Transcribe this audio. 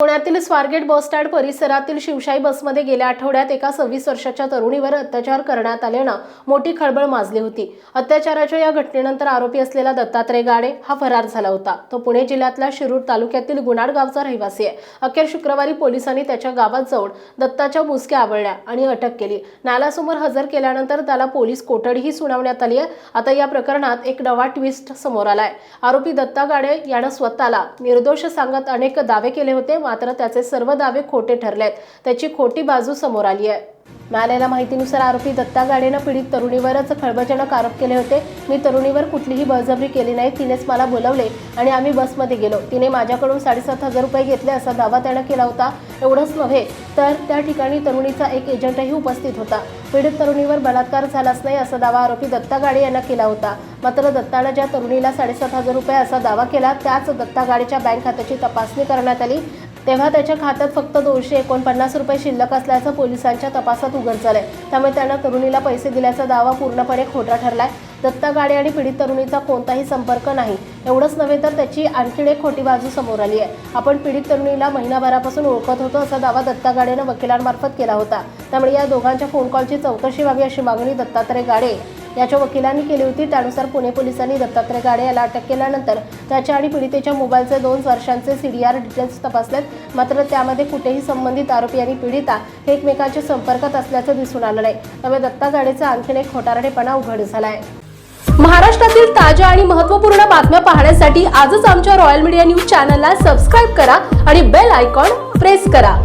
पुण्यातील स्वारगेट बसस्टँड परिसरातील शिवशाही बसमध्ये गेल्या आठवड्यात एका सव्वीस वर्षाच्या तरुणीवर अत्याचार करण्यात आल्यानं मोठी खळबळ माजली होती. अत्याचाराच्या या घटनेनंतर आरोपी असलेला दत्तात्रय गाडे हा फरार झाला होता. तो पुणे जिल्ह्यातल्या शिरूर तालुक्यातील गुणाड गावचा रहिवासी आहे. अखेर शुक्रवारी पोलिसांनी त्याच्या गावात जाऊन दत्ताच्या मुसक्या आवळल्या आणि अटक केली. न्यायालयासमोर हजर केल्यानंतर त्याला पोलीस कोठडीही सुनावण्यात आली आहे. आता या प्रकरणात एक नवा ट्विस्ट समोर आलाय. आरोपी दत्ता गाडे यानं स्वतःला निर्दोष सांगत अनेक दावे केले होते. मात्र त्याचे सर्व दावे खोटे ठरलेत. त्याची खोटी बाजू समोर आली आहे. मिळालेल्या माहितीनुसार आरोपी दत्ता गाडेनं पीडित तरुणीवरच खळबळजनक आरोप केले होते. मी तरुणीवर कुठलीही बळजबरी केली नाही. तिनेच मला बोलवले आणि आम्ही बसमध्ये गेलो. तिने माझ्याकडून साडेसात हजार रुपये घेतले असा दावा त्यानं केला होता. एवढंच नव्हे तर त्या ठिकाणी तरुणीचा एक एजंटही उपस्थित होता. पीडित तरुणीवर बलात्कार झालाच नाही असा दावा आरोपी दत्ता गाडे यांना केला होता. मात्र दत्तानं ज्या तरुणीला साडेसात हजार रुपये असा दावा केला त्याच दत्ता गाडेच्या बँक खात्याची तपासणी करण्यात आली. तेव्हा त्याच्या खात्यात फक्त दोनशे एकोणपन्नास रुपये शिल्लक असल्याचं पोलिसांच्या तपासात उघड झालंय. त्यामुळे त्यानं तरुणीला पैसे दिल्याचा दावा पूर्णपणे खोटा ठरलाय. दत्ता गाडे आणि पीडित तरुणीचा कोणताही संपर्क नाही. एवढंच नव्हे तर त्याची आणखीन एक खोटी बाजू समोर आली आहे. आपण पीडित तरुणीला महिनाभरापासून ओळखत होतो असा दावा दत्ता गाडेनं वकिलांमार्फत केला होता. त्यामुळे या दोघांच्या फोन कॉलची चौकशी व्हावी अशी मागणी दत्तात्रय गाडे याच्या वकिलांनी केली होती. त्यानुसार पुणे पोलिसांनी दत्तात्रय गाडे याला अटक केल्यानंतर त्याच्या आणि पीडितेच्या मोबाईलचे दोन वर्षांचे सीडीआर डिटेल्स तपासलेत. मात्र त्यामध्ये कुठेही संबंधित आरोपी आणि पीडिता हे एकमेकांच्या संपर्कात असल्याचं दिसून आलं नाही. त्यामुळे दत्ता गाडेचा आणखीन एक खोटारडेपणा उघड झाला आहे महाराष्ट्रातील ताज्या आणि महत्त्वपूर्ण बातम्या पाहण्यासाठी आजच आमच्या रॉयल मीडिया न्यूज चॅनलला सबस्क्राईब करा आणि बेल आयकॉन प्रेस करा.